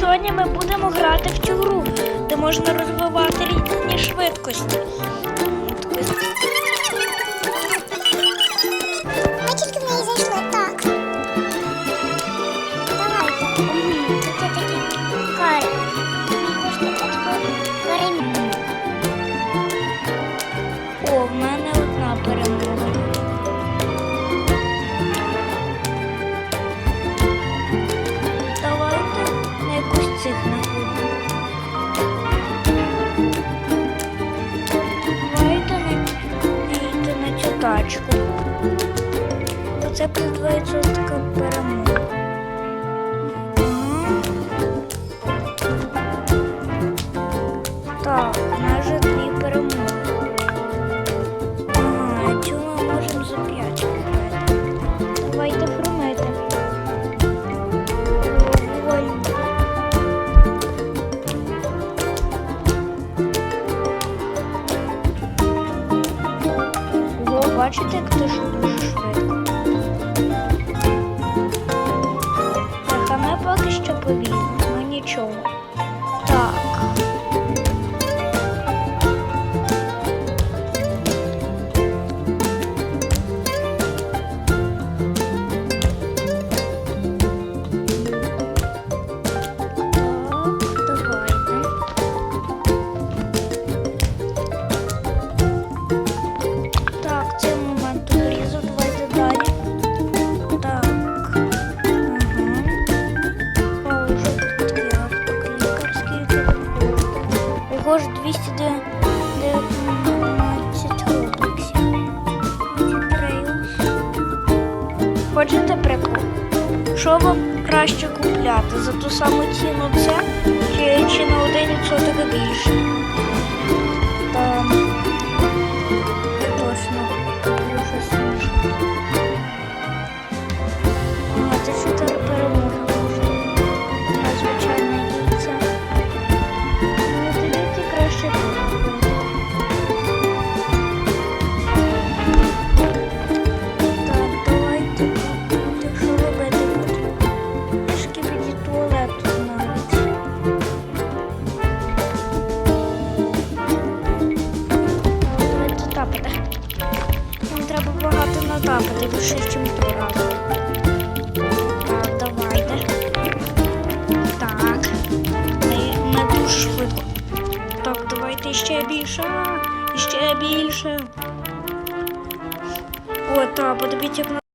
Сьогодні ми будемо грати в цю гру, де можна розвивати різні швидкості. Тачку. Оце 2% така перемога. Бачите, як то що дуже швидко. Його ж 219 рубликсів. Хочете прикол? Що вам краще купляти? За ту саму ціну це чи, на 1% більше? Там точно куплю щось багато натапати, більше, чим. Так, давайте. Так. Не, дуже швидко. Так, давайте ще більше. Ще більше. О, так, подивіться, як